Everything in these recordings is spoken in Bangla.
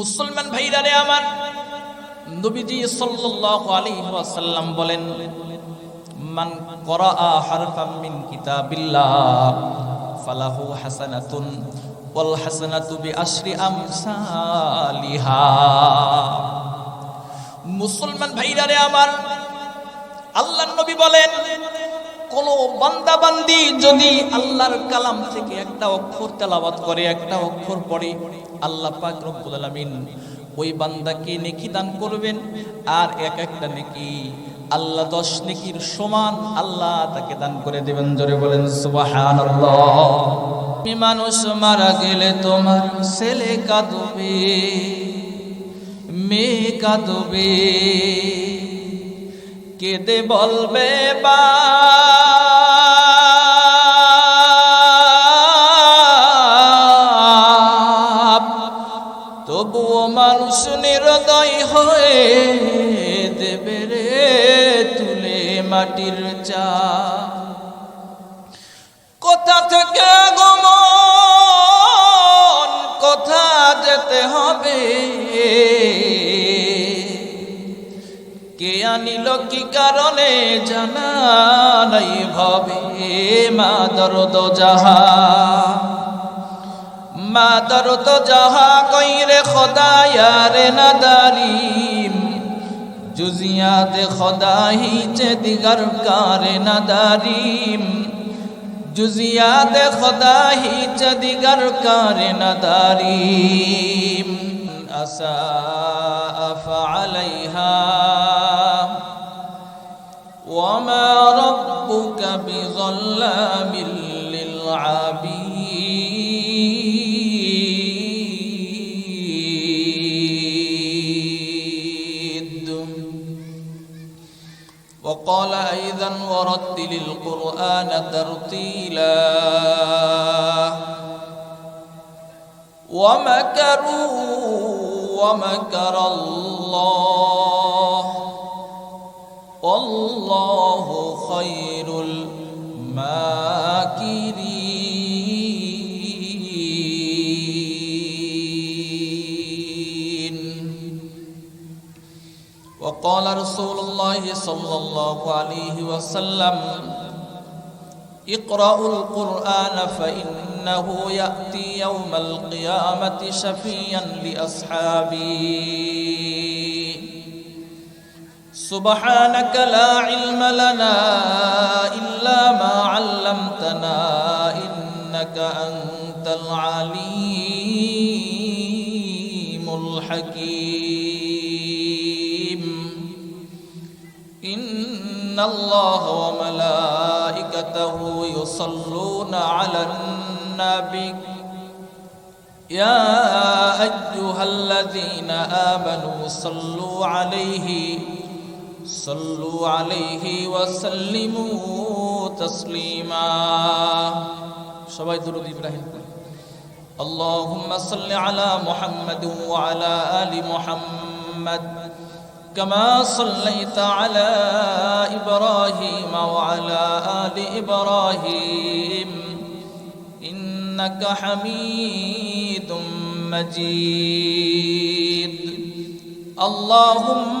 মুসলমান ভাইরা রে আমার নবীজি সাল্লাল্লাহু আলাইহি ওয়াসাল্লাম বলেন, মান করাআ হারফাম মিন কিতাবিল্লাহ ফালাহু হাসানাতুন ওয়াল হাসানাতু বিআশরি আমসালিহা। মুসলমান ভাইরা রে আমার আল্লাহর নবী বলেন কোন বান্দাবান্দি যদি আল্লাহর কালাম থেকে একটা অক্ষর তেলাওয়াত করে, একটা অক্ষর পড়ে, আল্লাহ পাক রব্বুল আলামিন ওই বান্দাকে নেকি দান করবেন। আর এক একটা নেকি আল্লাহ দশ নেকির সমান আল্লাহ তাকে দান করে দেবেন। জোরে বলেন, সুবহানাল্লাহ। তুমি মানুষ মারা গেলে তোমার ছেলে কাঁদবে, মেয়ে কাঁদবে। কেঁদে বলবে বাপ তবুও মানুষ নিরদয় হয়ে দেবে রে তুলে মাটির চা জানিল কি কারণে জানা নাই ভবে মা দরদ যাহা। মা দরদ যাহা কইরে খোদায়ারে জুজিয়া দে খোদাহি চে দিগার কারে নাদারিম জুজিয়াতে খোদাহি চে দিগার কারে নাদারিম আসা আফা আলাইহা। وما ربك بظلام للعبيد وقال أيضا ورتل القرآن ترتيلا. ومكروا ومكر الله والله خير الماكرين. وقال رسول الله صلى الله عليه وسلم اقرأوا القرآن فإنه يأتي يوم القيامة شفيا لأصحابي. سبحانك لا علم لنا إلا ما علمتنا إنك أنت العليم الحكيم. إن الله وملائكته يصلون على النبي. يا أيها الذين آمنوا صلوا عليه صلوا عليه وسلموا تسليما সবাই দরুদ ইব্রাহিম اللهم صل على محمد وعلى آل محمد كما صليت على إبراهيم وعلى آل إبراهيم إنك حميد مجيد اللهم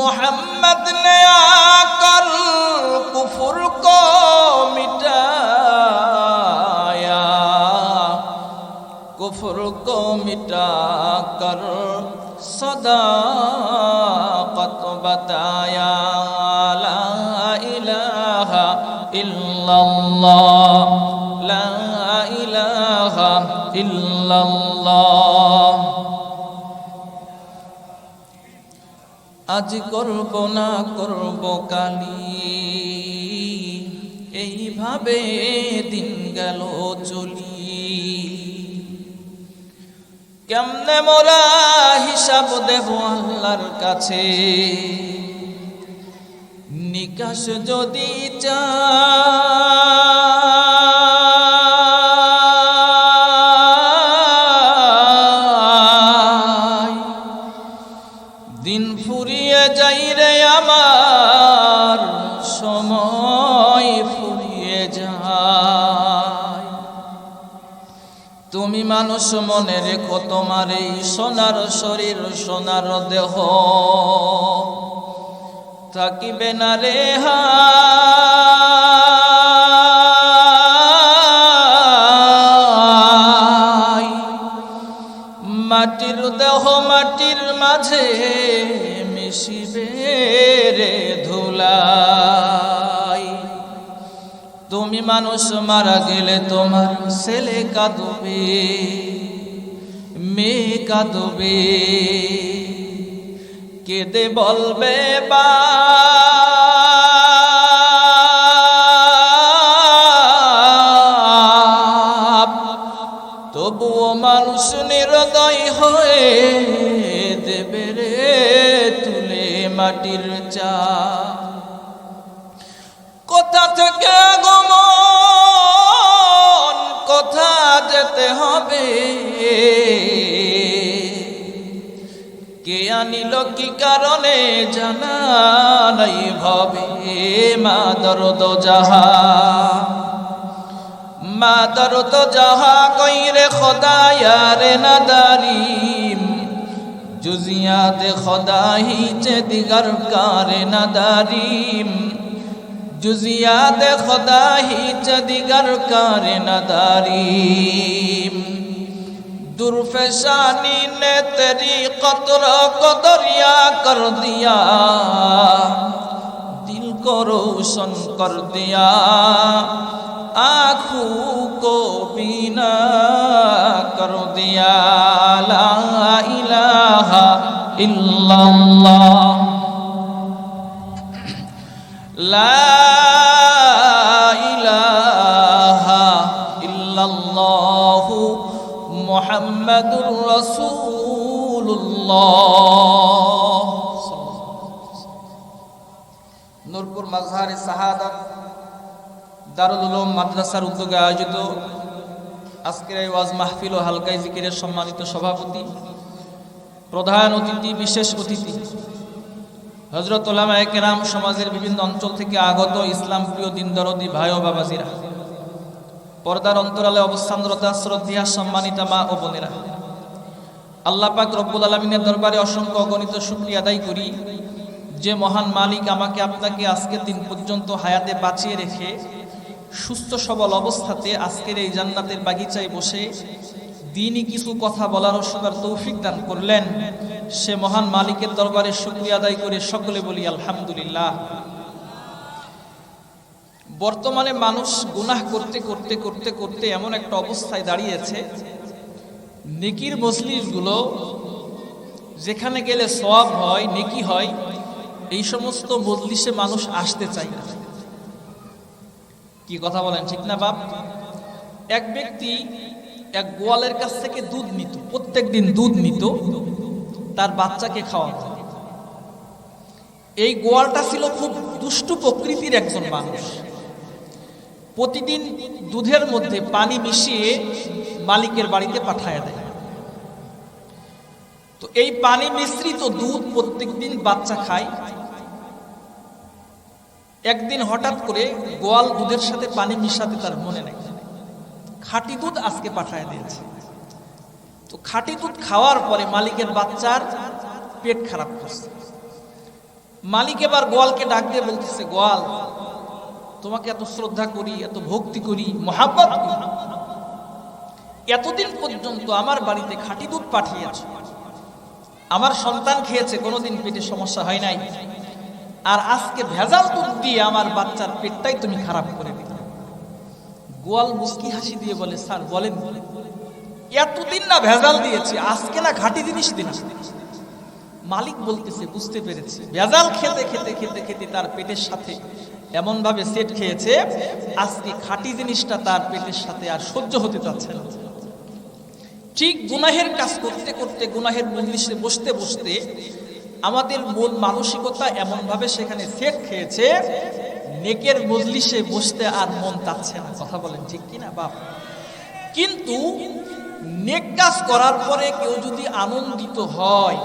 मोहम्मद ने आकर कुफर को मिटाया कुफर को मिटाकर सदाकत बताया ला इलाहा इल्लल्लाह ला इलाहा इल्लल्लाह আজ করব না করব কালি। এইভাবে দিন গেল চলি। কেমনে মোরা হিসাব দেব আল্লাহর কাছে? নিকাশ যদি চাই মনে রেখো, তোমার এই সোনার শরীর, সোনার দেহ। থাকিবে না রে মাটির দেহ মাটির মাঝে মিশিবে রে ধুলাই। তুমি মানুষ মারা গেলে তোমার ছেলে কাঁদবে। মেয়ে কাঁদবে। কেঁদে বলবে বাপ তবুও মানুষ নিরদয় হয়ে দেবে রে তুলে মাটির চা কে আনিল কি কারণে জানা নাই ভবে মা দরদ যাহা। মা দরদ যাহা কইরে খোদায়ারে নাদারিম। জুজিয়াতে খোদাহি চে দিগার কারে নাদারিম। জুজিয়াতে খোদাহি চে দিগার কারে درفشانی نے تیری قطر کو دریا کر دیا دل کو روشن کر دیا آنکھوں کو بینا کر دیا لا الہ الا اللہ لا রসুল্লাহ নূরপুর মাজহারে শাহাদাত দারুল মাদ্রাসার উদ্যোগে আয়োজিত আজকের এই ওয়াজ মাহফিল ও হালকাই জিকিরের সম্মানিত সভাপতি, প্রধান অতিথি, বিশেষ অতিথি হজরত ওলামা কেরাম সমাজের বিভিন্ন অঞ্চল থেকে আগত ইসলাম প্রিয় দিনদরদি ভাই ও বাবাজিরা, পর্দার অন্তরালে অবস্থানরতা শ্রদ্ধা সম্মানিতা মা ও বোনেরা। আল্লাহ পাক রব্বুল আলমিনের দরবারে অসংখ্য অগণিত শুক্রিয়া আদায় করি যে মহান মালিক আমাকে আপনাকে আজকে দিন পর্যন্ত হায়াতে বাঁচিয়ে রেখে সুস্থ সবল অবস্থাতে আজকের এই জান্নাতের বাগিচায় বসে দিনই কিছু কথা বলার শোনার তৌফিক দান করলেন। সে মহান মালিকের দরবারে শুক্রিয়া আদায় করে সকলে বলি আলহামদুলিল্লাহ। বর্তমানে মানুষ গুনাহ করতে করতে করতে করতে এমন একটা অবস্থায় দাঁড়িয়েছে নেকির মজলিসগুলো যেখানে গেলে সব হয়, নেকি হয়, এই সমস্ত মজলিসে মানুষ আসতে চায় না। কি কথা বলেন, ঠিক না বাপ? এক ব্যক্তি এক গোয়ালের কাছ থেকে দুধ নিত প্রত্যেক দিন দুধ নিত, তার বাচ্চাকে খাওয়াতো। এই গোয়ালটা ছিল খুব দুষ্টু প্রকৃতির একজন মানুষ। প্রতিদিন দুধের মধ্যে পানি মিশিয়ে মালিকের বাড়িতে পাঠায় দেয়। তো এই পানি মিশ্রিত দুধ প্রত্যেকদিন বাচ্চা খায়। একদিন হঠাৎ করে গোয়াল দুধের সাথে পানি মিশাতে তার মনে নেই। খাঁটি দুধ আজকে পাঠায় দিয়েছে। তো খাঁটি দুধ খাওয়ার পরে মালিকের বাচ্চার পেট খারাপ করছে। মালিক এবার গোয়ালকে ডাক দিয়ে বলতেছে, গোয়াল, তোমাকে এত শ্রদ্ধা করি, এত ভক্তি করি, মহাব্বত করি। এতদিন পর্যন্ত আমার বাড়িতে খাঁটি দুধ পাঠিয়েছ। আমার সন্তান খেয়েছে, কোনোদিন পেটে সমস্যা হয় নাই। আর আজকে ভেজাল দুধ দিয়ে আমার বাচ্চার পেটটাই তুমি খারাপ করে দিলে। গোয়াল মুস্কি হাসি দিয়ে বলে, স্যার, বলেন, এতদিন না ভেজাল দিয়েছি, আজকে না ঘাটি জিনিস দিচ্ছি মালিক বলতেছে, বুঝতে পেরেছি। ভেজাল খেতে খেতে খেতে খেতে তার পেটের সাথে এমন ভাবে সেট খেয়েছে, আজকে খাঁটি জিনিসটা তার পেটের সাথে আর সহ্য হতে চাচ্ছে না। ঠিক গুনাহের কাজ করতে করতে, গুনাহের মজলিসে বসতে বসতে আমাদের মন মানসিকতা এমনভাবে সেখানে সেট খেয়েছে, নেকের মজলিসে বসতে আর মন চাচ্ছে না। কথা বলেন ঠিক কিনা? বাপ কিন্তু নেক কাজ করার পরে কেউ যদি আনন্দিত হয়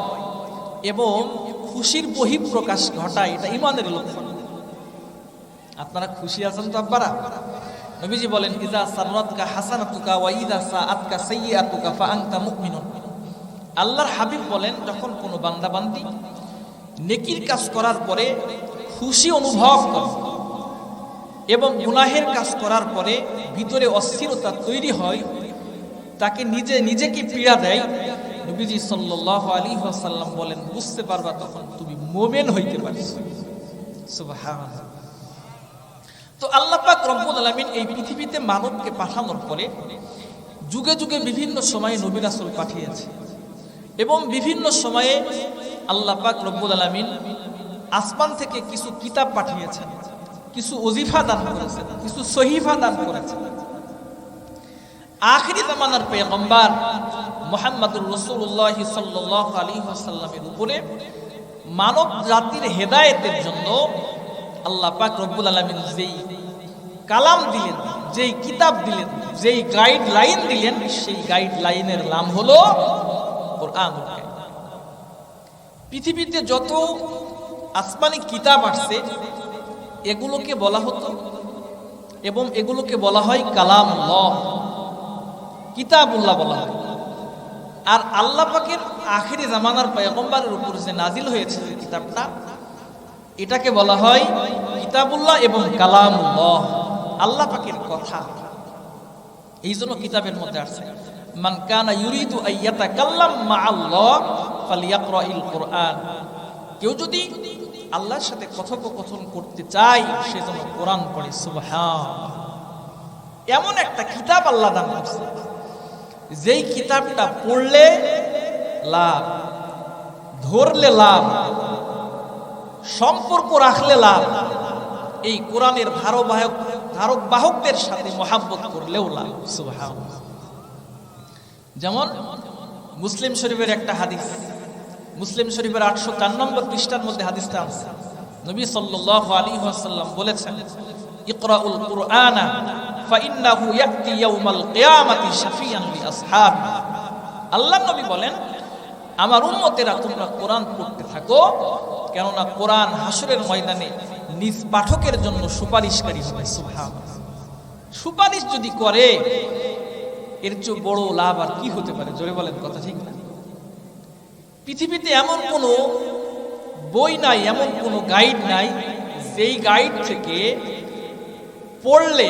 এবং খুশির বহিঃপ্রকাশ ঘটায়, এটা ইমানের লক্ষণ। আপনারা খুশি আছেন তো আব্বারা? নবীজি বলেন ইজা সাররাতকা হাসানাতুকা ওয়া ইজা সাআতকা সাইয়্যাতুকা ফা আনতা মুমিনুন। আল্লাহর হাবিব বলেন, যখন কোনো বান্দাবান্দি নেকির কাজ করার পরে খুশি অনুভব করে এবং গুনাহের কাজ করার পরে ভিতরে অস্থিরতা তৈরি হয়, তাকে নিজে, নিজেকে পীড়া দেয়, নবীজি সাল্লাল্লাহু আলাইহি ওয়াসাল্লাম বলেন, বুঝতে পারবা তখন তুমি মোমেন হইতে পারছ। সুবহানাল্লাহ। তো আল্লাহ পাক রব্বুল আলামিন এই পৃথিবীতে মানবকে পাঠানোর পরে যুগে যুগে বিভিন্ন সময়ে নবী রাসূল পাঠিয়েছে। এবং বিভিন্ন সময়ে আল্লাহ পাক রব্বুল আলামিন আসমান থেকে কিছু কিতাব পাঠিয়েছেন, কিছু অজিফা দান করেছেন, কিছু সহিফা দান করেছেন। আখিরি জামানার পেগম্বর মোহাম্মদুর রসুল্লাহ সাল্লাহ আলী আসাল্লামের উপরে মানব জাতির হেদায়েতের জন্য আল্লাহ পাক রব্বুল আলমিন যেই কালাম দিলেন, যেই কিতাব দিলেন, যেই গাইড লাইন দিলেন, সেই গাইড লাইনের নাম হলো পৃথিবীতে যত আসমানি কিতাব আসছে, এগুলোকে বলা হতো এবং এগুলোকে বলা হয় কালাম ল কিতাবুল্লাহ বলা হয়। আর আল্লাহ পাকের আখেরি জামানার পয়গম্বরের উপর যে নাজিল হয়েছে কিতাবটা এটাকে বলা হয় কিতাবুল্লাহ এবং কালামুল্লাহ, আল্লাহ পাকের কথা। এই জন্য কিতাবের মধ্যে আছে, মান কানা ইউরিদু আইয়াতা কাল্লাম মা আল্লাহ ফালিয়াকরাইল কোরআন। কেউ যদি আল্লাহর সাথে কথোপকথন করতে চায়, সে যেন কোরআন পড়ে সুবহান এমন একটা কিতাব আল্লাহ দান করছে। যেই কিতাবটা পড়লে লাভ, ধরলে লাভ সম্পর্ক রাখলে লাভ। এই কোরআনের ধারবাহক ধারক বাহকদের সাথে মহাব্বত করলেও লাভ। যেমন মুসলিম শরীফের একটা হাদিস। মুসলিম শরীফের আটশো চার নম্বর পৃষ্ঠার মধ্যে হাদিসটা আছে। নবী সাল্লাল্লাহু আলাইহি ওয়াসাল্লাম বলেছেন, ইকরাউল আল্লাহ নবী বলেন, আমার উম্মতেরা তোমরা কোরআন পড়তে থাকো কেননা কোরআন হাসরের ময়দানে নিজ পাঠকের জন্য সুপারিশকারী হবে, সুবহানাল্লাহ। সুপারিশ যদি করে, এর চেয়ে বড় লাভ আর কি হতে পারে? জোরে বলেন, কথা ঠিক না? পৃথিবীতে এমন কোনো বই নাই, এমন কোনো গাইড নাই, যেই গাইড থেকে পড়লে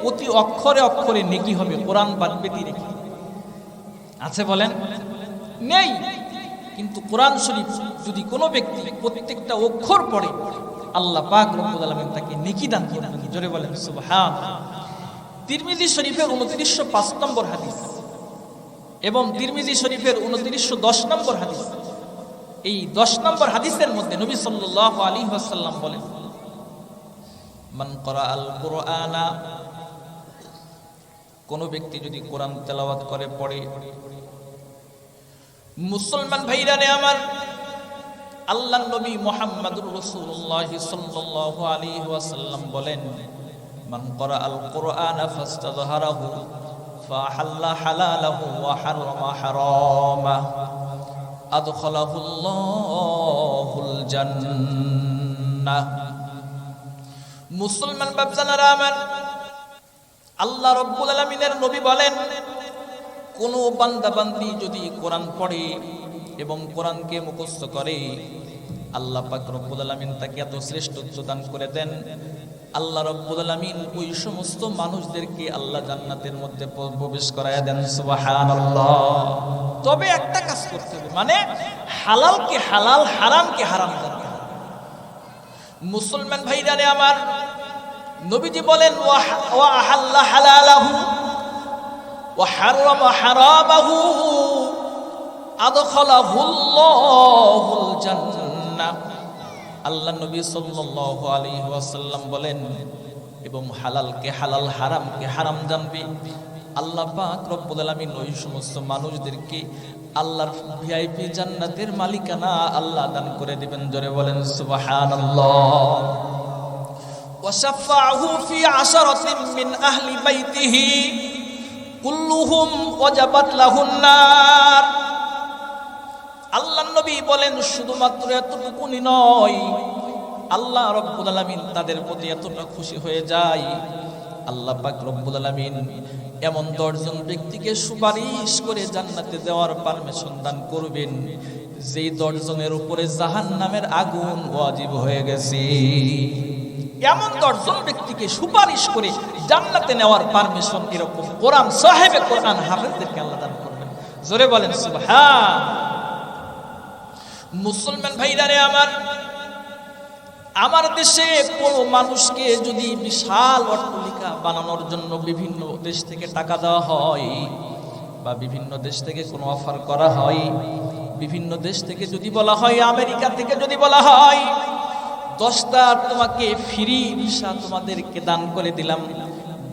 প্রতি অক্ষরে অক্ষরে নেকি হবে, কোরআন বাদ ব্যতি রেখে। আছে বলেন? নেই। কিন্তু কোরআন শরীফ যদি কোনো ব্যক্তি প্রত্যেকটা অক্ষর পড়ে, আল্লাহ পাক রব্বুল আলামিন তাকে নেকি দান করবেন। জোরে বলেন সুবহান তিরমিজি শরীফের উনত্রিশশো পাঁচ নম্বর হাদিস এবং তিরমিজি শরীফের উনত্রিশশো দশ নম্বর হাদিস। এই দশ নম্বর হাদিসের মধ্যে নবী সাল্লাহ আলী ওয়াসাল্লাম বলেন, মান করা আল কোরআনা, কোন ব্যক্তি যদি কোরআন তেলাওয়াত করে, পড়ে মুসলমান ভাইরা রে আমার। আল্লাহ নবী মোহাম্মদুর রসুল্লাহ সাল্লাল্লাহু আলাইহি ওয়াসাল্লাম বলেন, মান করা আল কোরআন ফাস্তাযহারাহু ফাহাল্লা হালালাহু ওয়া হারামা হারামা আদখালাহুল্লাহুল জান্নাহ মুসলমান বাবজানারা আমার, আল্লাহ রব্বুল আলামিনের নবী বলেন কোন বান্দা বান্দি যদি কোরআন পড়ে এবং কোরআনকে মুখস্থ করে, আল্লাহ পাক রব্বুল আলামিন তাকে এত শ্রেষ্ঠত্ব দান করে দেন। আল্লাহ রব্বুল আলামিন ওই সমস্ত মানুষদেরকে আল্লাহ জান্নাতের মধ্যে প্রবেশ করায় দেন, সুবহানাল্লাহ। তবে একটা কাজ করতে হবে মানে হালালকে হালাল, হারামকে হারাম জানতে মুসলমান ভাইরারে আমার, নবীজি বলেন ওয়া- ওয়া আহাল্লা হালালাহু ওয়া হারামা হারামাহু আদখালাহুল্লাহুল জান্নাহ আল্লাহ নবী সাল্লাল্লাহু আলাইহি ওয়াসাল্লাম বলেন এবং হালালকে হালাল হারামকে হারাম জানবে আল্লাহ পাক রব্বুল আলামিন ওই সমস্ত মানুষদেরকে আল্লাহর ভিআইপি জান্নাতের মালিকানা আল্লাহ দান করে দিবেন জোরে বলেন সুবহানাল্লাহ وشفعه في عشرة من أهل بيته কুল্লুহুম ওয়াজাবাত লাহুন্নার আল্লাহ নবী বলেন, শুধুমাত্র এতটুকুনি নয়, আল্লাহ রব্বুল আলামিন তাদের প্রতি এতটা খুশি হয়ে যায়। আল্লাহ পাক রব্বুল আলামিন এমন দশজন ব্যক্তিকে সুপারিশ করে জান্নাতে দেওয়ার পারমিশন দান করবেন, যেই দশজনের উপরে জাহান্নামের আগুন ওয়াজিব হয়ে গেছে। এমন দশজন ব্যক্তিকে সুপারিশ করে জান্নাতে নেওয়ার পারমিশন এরকম। কোরআন সাহেবে কোরআন হাফেজদেরকে আল্লাহ দান করবেন। জোরে বলেন, সুবহান। মুসলমান ভাইরা রে আমার আমার দেশে কোনো মানুষকে যদি বিশাল অট্টালিকা বানানোর জন্য বিভিন্ন দেশ থেকে টাকা দেওয়া হয় বা বিভিন্ন দেশ থেকে কোনো অফার করা হয়, বিভিন্ন দেশ থেকে যদি বলা হয়, আমেরিকা থেকে যদি বলা হয় দশটা তোমাকে ফ্রি ভিসা তোমাদেরকে দান করে দিলাম।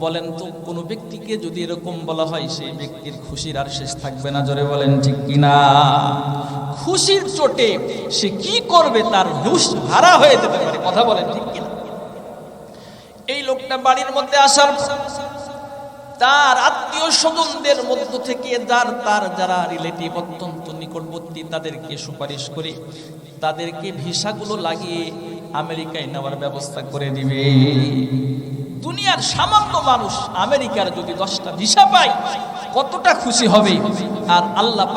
বলেন তো, কোনো ব্যক্তিকে যদি এরকম বলা হয়, সেই ব্যক্তির খুশির আর শেষ থাকবে না, জোরে বলেন ঠিক কিনা? খুশির চোটে সে কি করবে তার হুশ হারা হয়ে যেতে পারে, কথা বলেন ঠিক কিনা? এই লোকটা বাড়ির মধ্যে আসার তার আত্মীয় স্বজনদের মধ্য থেকে যার তার যারা রিলেটিভ অত্যন্ত নিকটবর্তী, তাদেরকে সুপারিশ করে তাদেরকে ভিসাগুলো লাগিয়ে আমেরিকায় নেওয়ার ব্যবস্থা করে দিবে। দুনিয়ার সামান্য মানুষ আমেরিকার যদি দশটা ভিসা পায়, কতটা খুশি হবে? আর আল্লাহ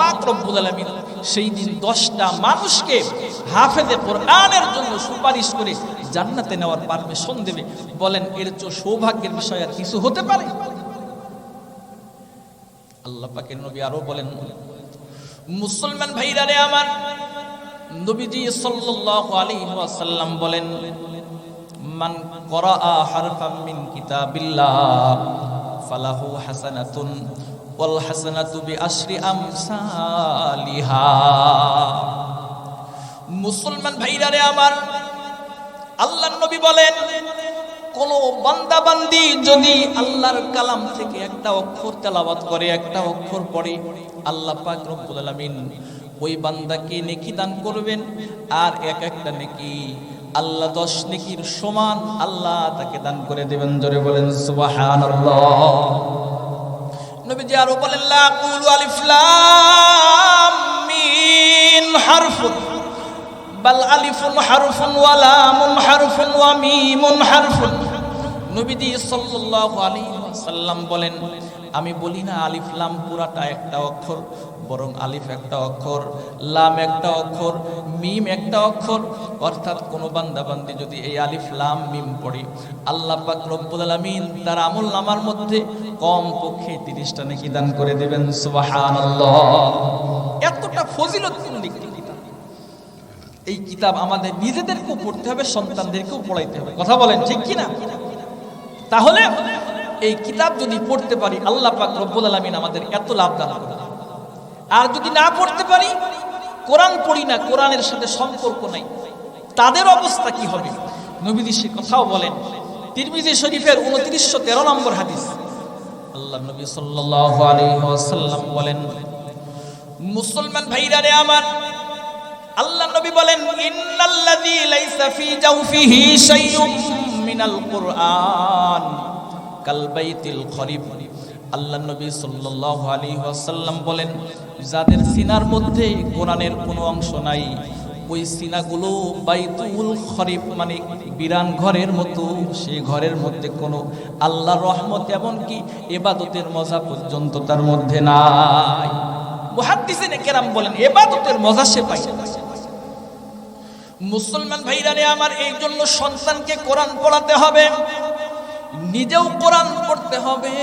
আলামিন সেই দিন দশটা মানুষকে হাফেজে কোরআনের জন্য সুপারিশ করে জান্নাতে নেওয়ার পারমিশন দেবে। বলেন, এর চো সৌভাগ্যের বিষয় আর কিছু হতে পারে? আল্লাহ পাকের নবী আরও বলেন, মুসলমান ভাইরা রে আমার নবীজি সাল্লাল্লাহু আলাইহি ওয়াসাল্লাম বলেন, মান করাআ হারফাম মিন কিতাবিল্লাহ, ফালাহু হাসানাতুন ওয়াল হাসানাতু বিআশরি আমসালিহা। মুসলমান ভাইরা রে আমার, আল্লাহর নবী বলেন, কোন বান্দা বান্দি যদি আল্লাহর কালাম থেকে একটা অক্ষর তেলাওয়াত করে, একটা অক্ষর পড়ে, আল্লাহ পাক রব্বুল আলামিন ওই বান্দাকে নেকি দান করবেন, আর এক একটা নেকি আল্লাহ দশ নেকির সমান আল্লাহ তাকে দান করে দেবেন। জোরে বলেন, সুবহানাল্লাহ। নবীজি আরও বলেন, লা কুলু আলিফ লাম মিন হারফুন, বাল আলিফুন হারফুন ওয়া লামুন হারফুন ওয়া মিমুন হারফুন। নবীজি সাল্লাল্লাহু আলাইহি ওয়াসাল্লাম বলেন, আমি বলি না আলিফ লাম পুরাটা একটা অক্ষর, বরং আলিফ একটা অক্ষর, লাম একটা অক্ষর, মিম একটা অক্ষর। অর্থাৎ কোন বান্দা বান্দি যদি এই আলিফ লাম মিম পড়ে, আল্লাহ পাক রব্বুল আলামিন তার আমল নামার মধ্যে কম পক্ষে 30টা নেকি দান করে দিবেন, সুবহানাল্লাহ। এতটা কিতাব এই কিতাব আমাদের নিজেদেরকেও পড়তে হবে, সন্তানদেরকেও পড়াইতে হবে। কথা বলেন, ঠিক কিনা? তাহলে এই কিতাব যদি পড়তে পারি, আল্লাহ পাক রব্বুল আলামিন আমাদের এত লাভ দান আর যদি না পড়তে পারি, কোরআন পড়ি না, কোরআনের সাথে সম্পর্ক নাই। তাদের অবস্থা কি হবে? নবীজি সে কথাও বলেন, তিরমিজি শরীফের উনত্রিশশো তেরো নম্বর হাদিস। আল্লাহ নবী আলাইহি বলেন, মুসলমান ভাইরা রে আমার, আল্লাহ নবী বলেন, ইন্নাল্লাযী লাইসা ফি জাওফিহি শাইউম মিনাল কুরআন। কাল বাইতিল খরিব আল্লাহ নবী সাল্লাল্লাহু আলাইহি ওয়াসাল্লাম বলেন, যাদের সিনার মধ্যে কোরআনের কোনো অংশ নাই, ওই সিনাগুলো বাইতুল খরিফ মানে বিরান ঘরের মতো সেই ঘরের মধ্যে কোনো আল্লাহর রহমত এমনকি এবাদতের মজা পর্যন্ত তার মধ্যে নাই। মুহাদ্দিসিনে কেরাম বলেন, এবাদতের মজা সে পায় মুসলমান ভাইরারে আমার এই জন্য সন্তানকে কোরআন পড়াতে হবে। নিজেও কোরআন পড়তে হবে।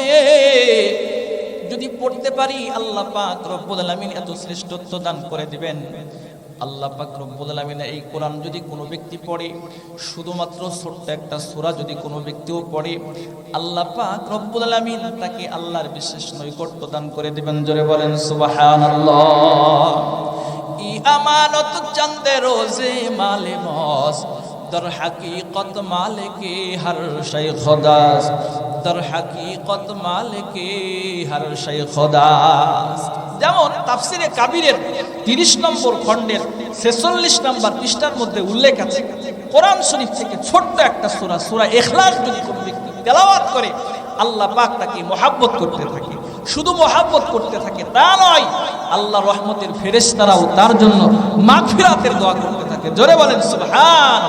যদি পড়তে পারি, আল্লাহ পাক রব্বুল আলামিন এত শ্রেষ্ঠত্ব দান করে দিবেন। আল্লাহ পাক রব্বুল আলামিন এই কোরআন যদি কোনো ব্যক্তি পড়ে, শুধুমাত্র ছোট্ট একটা সূরা যদি কোনো ব্যক্তিও পড়ে, আল্লাহ পাক রব্বুল আলামিন তাকে আল্লাহর বিশেষ নৈকট্য দান করে দিবেন। জোরে বলেন, সুবহানাল্লাহ। ই আমানত চন্দে রোজে মালে মস در حقیقت مالک ہر شے خدا در حقیقت مالک হর شے خدا যেমন তাফসিরে কাবিরের তিরিশ নম্বর খণ্ডের ছেচল্লিশ নম্বর পৃষ্ঠার মধ্যে উল্লেখ আছে, কোরআন শরীফ থেকে ছোট্ট একটা সুরা সুরা এখলাস যদি কোনো ব্যক্তি তেলাওয়াত করে, আল্লাহ পাক তাকে মহাব্বত করতে থাকে। শুধু মহাব্বত করতে থাকে তা নয়, আল্লাহ রহমতের ফেরেশতারাও তার জন্য মাগফিরাতের দোয়া করতে থাকে। জোরে বলেন সুবহান